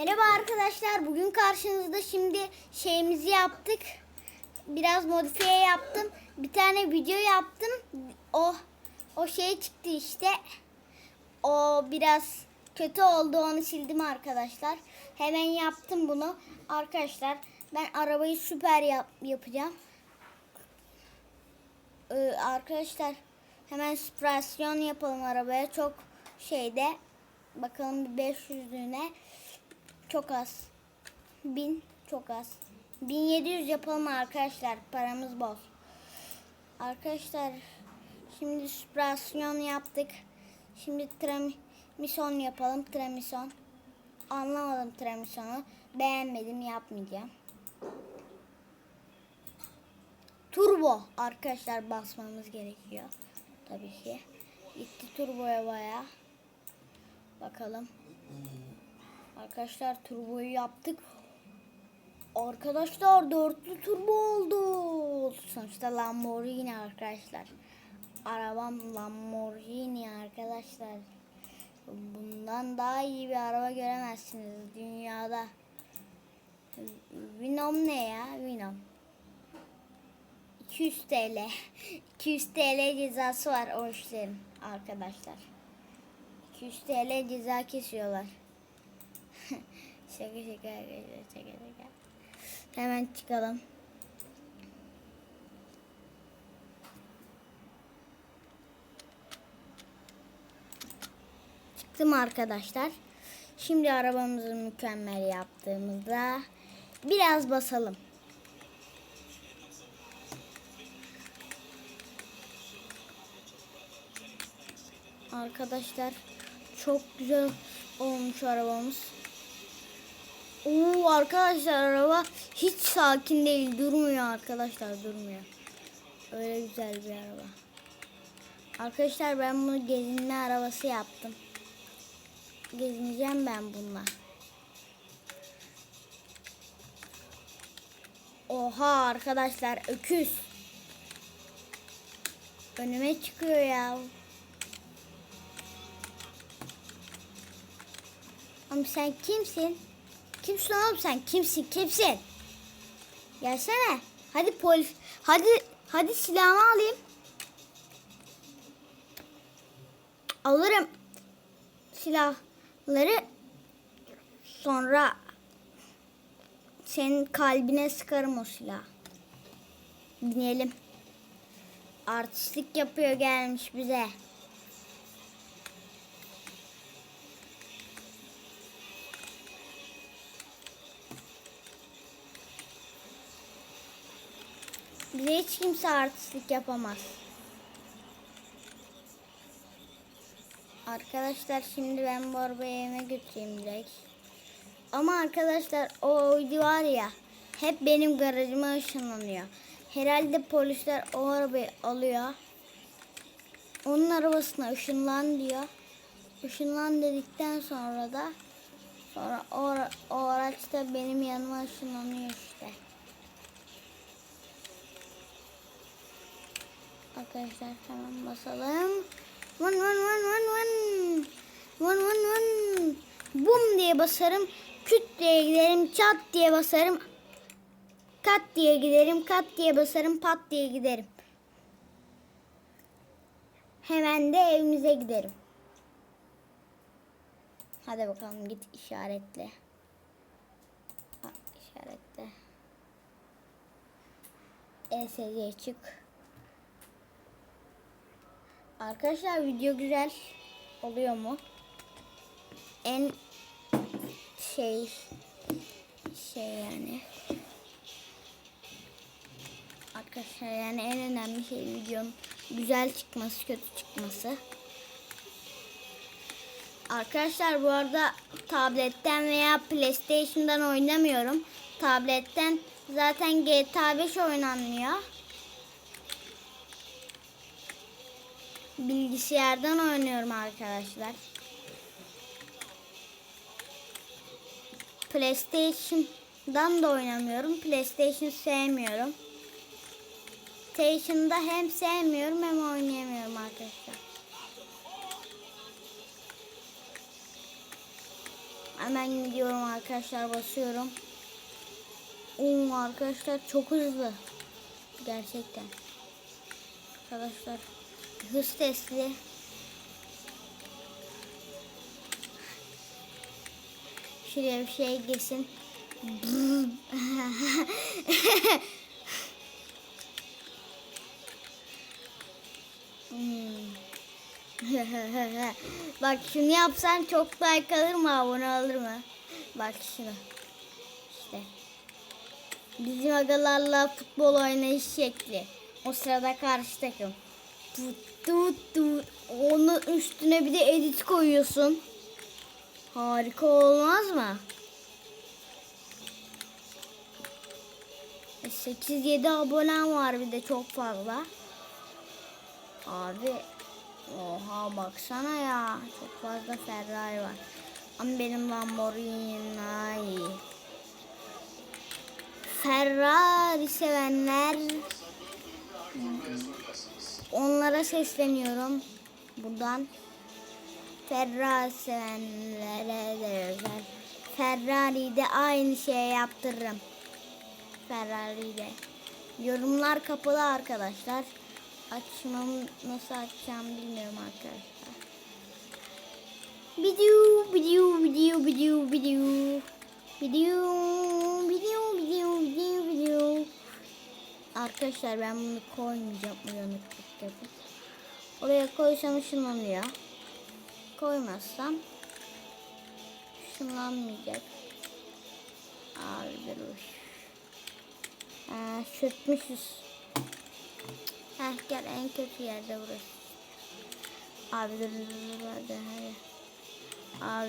Merhaba arkadaşlar. Bugün karşınızda şimdi şeyimizi yaptık. Biraz modifiye yaptım. Bir tane video yaptım. O o şey çıktı işte. O biraz kötü oldu. Onu sildim arkadaşlar. Hemen yaptım bunu. Arkadaşlar ben arabayı süper yap, yapacağım. Ee, arkadaşlar hemen süprasyon yapalım arabaya. Çok şeyde bakalım bir 500'lüğüne çok az. 1000 çok az. 1700 yapalım arkadaşlar. Paramız bol. Arkadaşlar şimdi süprasyon yaptık. Şimdi tramison yapalım. Tramison. Anlamadım tramisonu. Beğenmedim yapmayacağım. Turbo arkadaşlar basmamız gerekiyor. Tabii ki. Gitti turboya baya. Bakalım. Arkadaşlar turboyu yaptık. Arkadaşlar dörtlü turbo oldu. Sonuçta Lamborghini arkadaşlar. Arabam Lamborghini arkadaşlar. Bundan daha iyi bir araba göremezsiniz dünyada. Venom ne ya? Venom. 200 TL. 200 TL cezası var o işlerin arkadaşlar. 200 TL ceza kesiyorlar. Şaka şaka arkadaşlar şaka şaka. Hemen çıkalım. Çıktım arkadaşlar. Şimdi arabamızı mükemmel yaptığımızda biraz basalım. Arkadaşlar çok güzel olmuş arabamız. Oo arkadaşlar araba hiç sakin değil durmuyor arkadaşlar durmuyor. Öyle güzel bir araba. Arkadaşlar ben bunu gezinme arabası yaptım. Gezineceğim ben bununla. Oha arkadaşlar öküz. Önüme çıkıyor ya. Oğlum sen kimsin? Kimsin oğlum sen? Kimsin? Kimsin? Gelsene. Hadi polis. Hadi hadi silahımı alayım. Alırım silahları sonra senin kalbine sıkarım o silah. Binelim. Artistlik yapıyor gelmiş bize. Bize hiç kimse artistlik yapamaz. Arkadaşlar şimdi ben bu arabayı evime götüreyim direkt. Ama arkadaşlar o uydu var ya hep benim garajıma ışınlanıyor. Herhalde polisler o arabayı alıyor. Onun arabasına ışınlan diyor. Işınlan dedikten sonra da sonra o, o araç da benim yanıma ışınlanıyor işte. Arkadaşlar hemen basalım. Vın vın vın vın vın. Vın vın vın. Bum diye basarım. Küt diye giderim. Çat diye basarım. Kat diye giderim. Kat diye basarım. Pat diye giderim. Hemen de evimize giderim. Hadi bakalım git işaretle. Ha, işaretle. ESC'ye çık. Arkadaşlar video güzel oluyor mu? En şey şey yani Arkadaşlar yani en önemli şey videonun güzel çıkması, kötü çıkması. Arkadaşlar bu arada tabletten veya PlayStation'dan oynamıyorum. Tabletten zaten GTA 5 oynanmıyor. Bilgisayardan oynuyorum arkadaşlar. PlayStation'dan da oynamıyorum. PlayStation sevmiyorum. PlayStation'da hem sevmiyorum hem oynayamıyorum arkadaşlar. Hemen gidiyorum arkadaşlar basıyorum. Oo arkadaşlar çok hızlı. Gerçekten. Arkadaşlar hız testi. Şuraya bir şey girsin. Hmm. Bak şunu yapsan çok like alır mı abone alır mı? Bak şunu. İşte. Bizim agalarla futbol oynayış şekli. O sırada karşı takım. Onun üstüne bir de edit koyuyorsun. Harika olmaz mı? 8-7 abonem var bir de çok fazla. Abi oha baksana ya çok fazla Ferrari var. Ama benim Lamborghini. Ferrari sevenler onlara sesleniyorum buradan. Ferrari sevenlere de özel. Ferrari'de aynı şey yaptırırım. Ferrari'de. Yorumlar kapalı arkadaşlar. Açmam nasıl açacağım bilmiyorum arkadaşlar. Video, video, video, video, video. Video, Arkadaşlar ben bunu koymayacağım uyanıklık yapıp. Oraya koysam ışınlanıyor. Koymazsam ışınlanmayacak. Dur. Ha, sürtmüşüz. Heh gel en kötü yerde burası. Dur hadi hadi. Abi